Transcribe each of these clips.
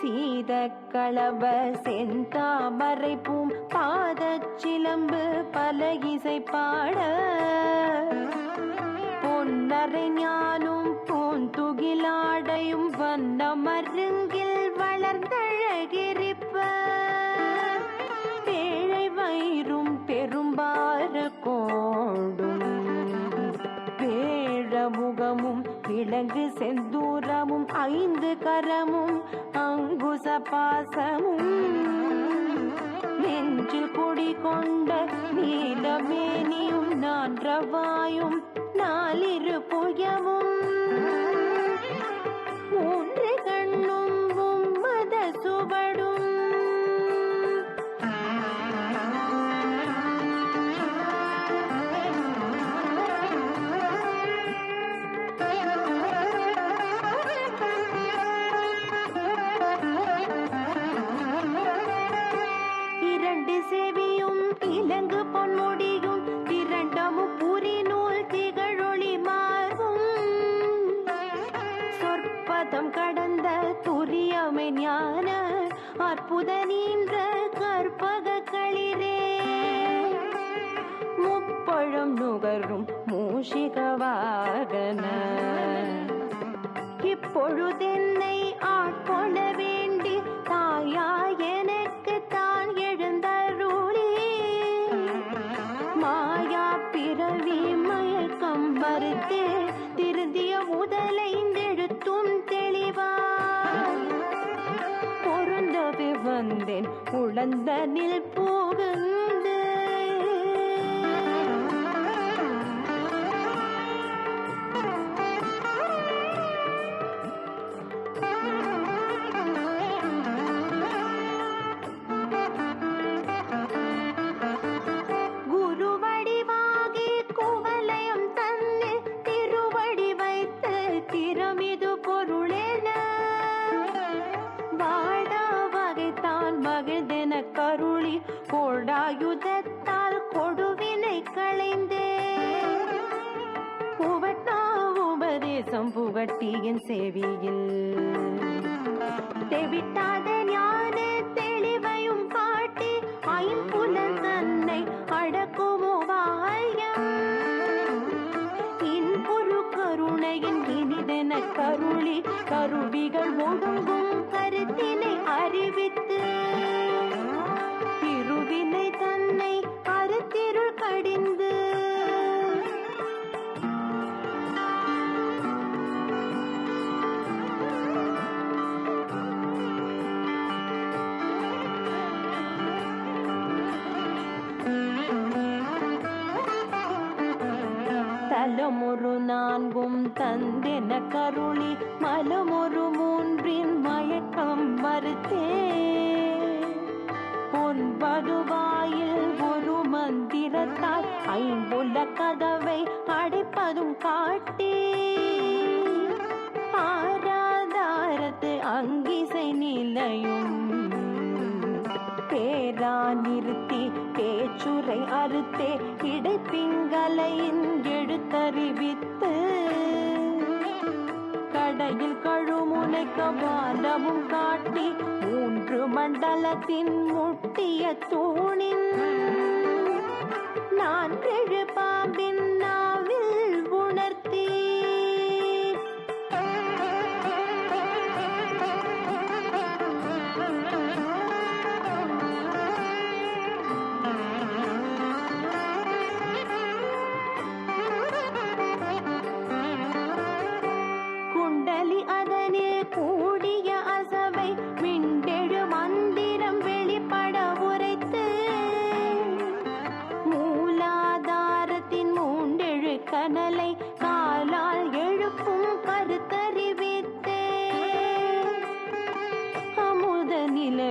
சீத களப செந்தாமரை பூம் பாதச்சிலம்பு பல இசை பாட. பொன்னரை ஞானும் பூந்துகிலாடையும் வந்த மருங்கில் வளர்ந்தழகிரிப்ப. பேழை வயிறும் பெரும்பாறு கோடும். பேழ முகமும் விலங்கு செந்தூரமும் ஐந்து கரமும் அங்குச பாசமும். நெஞ்சில் குடி கொண்ட நீலமேனியும் நான்றவாயும் நாலிரு புயமும். மூன்று சொற்பதம் கடந்த துரியமை ஞான அற்புத நீன்ற கற்பக களிரே. முப்பழம் நுகரும் மூஷிக வாகன. இப்பொழுதென்னை ஆட்கொள்ள வேண்டும் குழந்தனில் போகுங்க. கோடாயுதத்தால் கொடுவினை களைந்தே. புகட்டா உபதேசம் புகட்டியின் சேவியில். தெவிட்டாத ஞான தெளிவையும் காட்டி ஐம்புலன் தன்னை அடக்குமோ வாயம். இன்புரு கருணையின் இனிதென கருளி கருவிகள் ஒடுங்கும் கதவை அடைப்பதும் காட்டி ஆராதாரத்து அங்கிசை நிலையும். பேரா நிறுத்தி பேச்சுரை அறுத்தே இடைப்பிங்கலையின் எழுத்தறிவித்து கடையில் கழுமுனை கபாலமும் காட்டி மூன்று மண்டலத்தின் முட்டிய தூணின் நான் கெழு பாம்பின் அமுத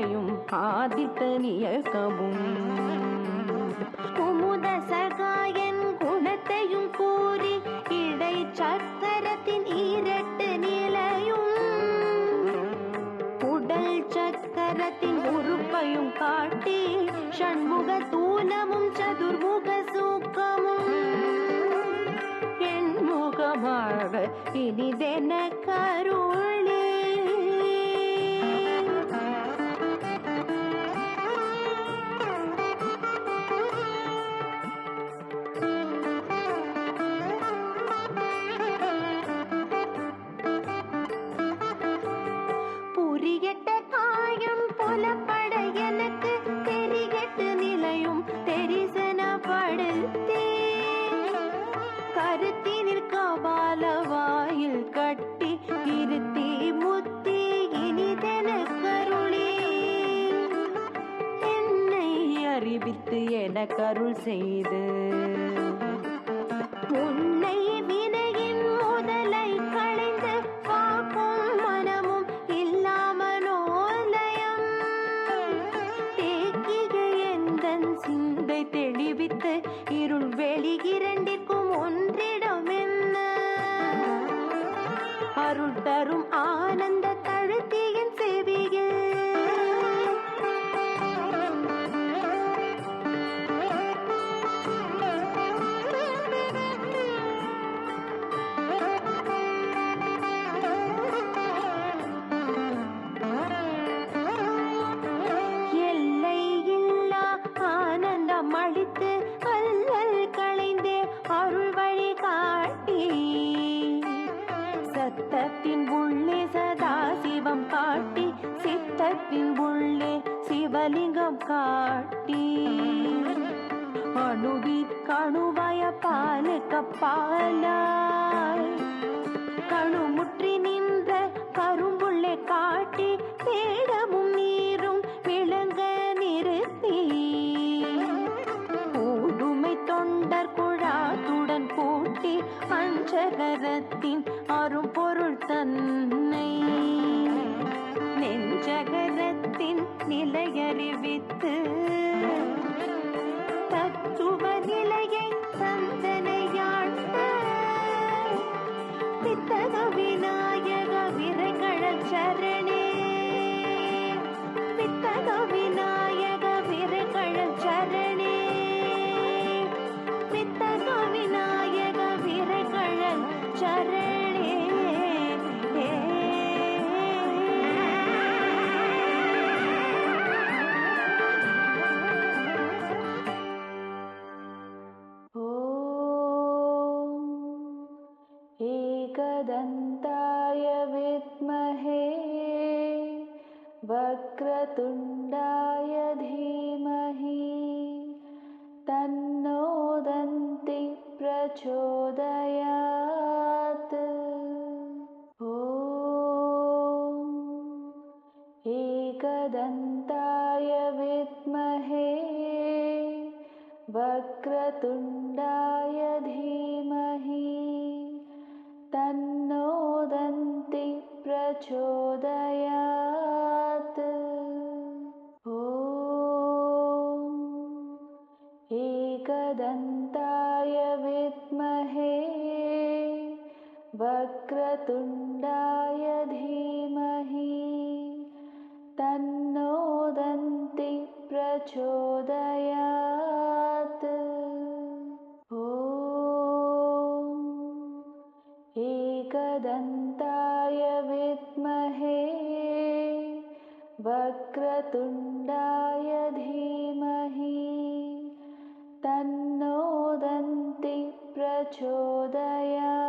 நிலையும் குமுத சகாயன் குணத்தையும் கூறி இடை சக்கரத்தின் ஈரட்டு நிலையும். உடல் சக்கரத்தின் உறுப்பையும் காட்டி ஷண்முக தூலமும் சதுர்முக சூக்கமும். என் முகமாக இனிதென கருள் அறிவித்து கருள் செய்து காட்டி. அணுவிற்கணுவய கணுவய பாலுக்கு பாலாய். கணுமுற்றி நின்ற கரும்புள்ளே காட்டி தேடமும் நீரும் விளங்க நிறுத்தி. கூடுமை தொண்டர் குழாத்துடன் கூட்டி அஞ்சகரத்தின் அரும்பொருள் தன்னை. நெஞ்சகர நிலையறிவித்து தத்துவ நிலையை தந்தனையாட்ட வித்தக விநாயக விரைகழல் சரணே. பித்தக விநாயக प्रचोदयात्। ॐ एकदन्ताय विद्महे वक्रतुण्डाय वक्रतुण्डाय धीमहि तन्नो दन्ति प्रचोदयात्। ॐ एकदन्ताय विद्महे वक्रतुण्डाय धीमहि तन्नो दन्ति प्रचोदयात्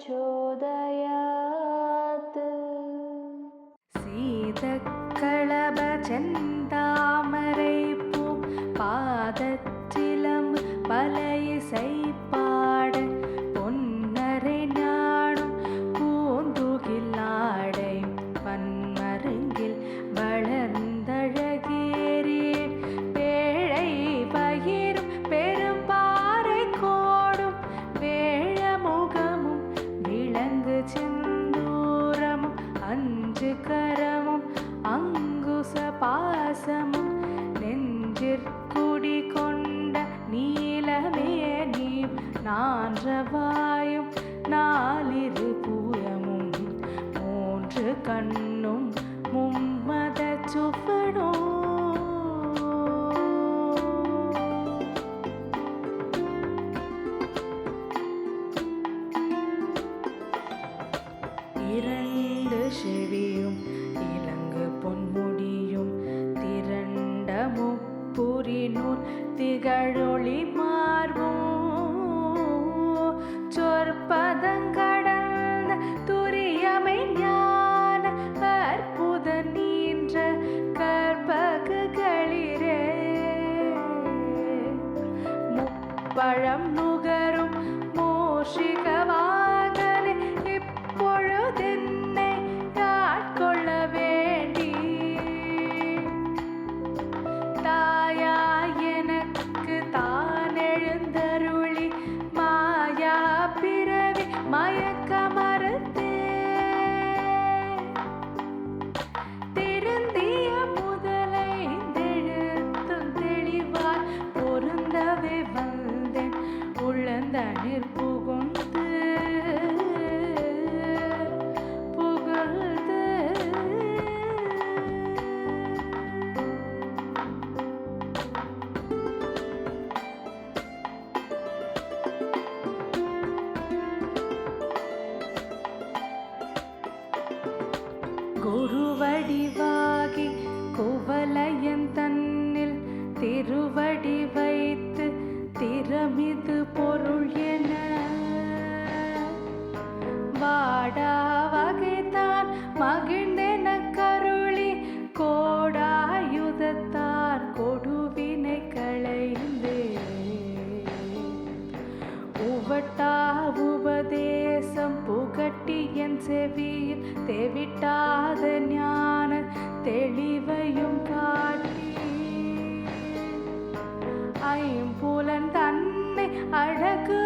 चोदया கரமும் அங்குச பாசமும் நெஞ்சிற்குடி கொண்ட நீலமே நீ நான்றவாயும் நாலிரு புறமும் மூன்று கண்ணும் மும்மத சுவனும் குறிநூல் திகழொளி மார்போ சொற்பதங்கள் குருவடிவாகி குவலயம் தன்னில் திருவடி வைத்து திறமிது பொருள் என. வாடா வகைத்தான் மகிழ்ந்தென கருளி கோடாயுதத்தார் கொடுவினை களைந்தே. உவட்டா உபதேசம் புகட்டி என் செவியில் தேவி கிட்டாத ஞான தெளிவையும் காட்டி. ஐம்புலன் தன்னை அழகு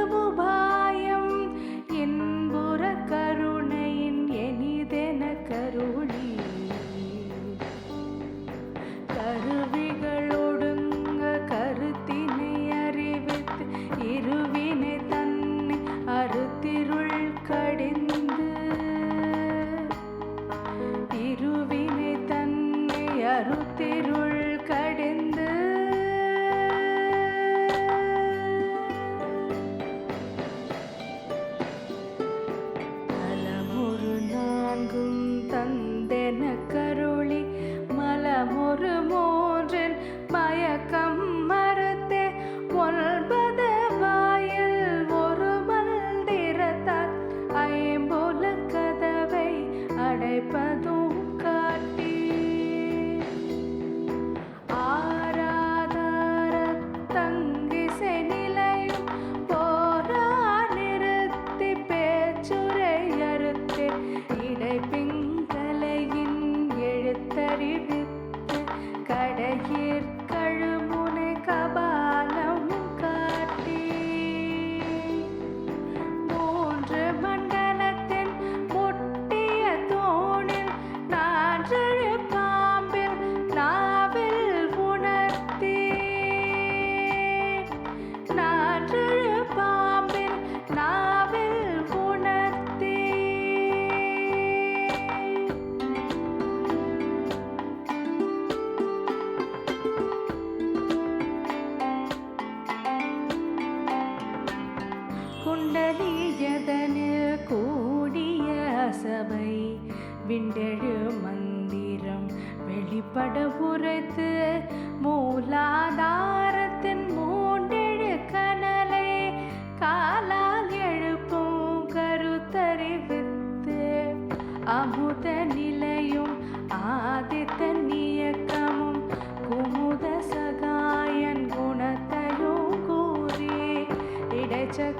check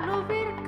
அணுவிற்கணுவாய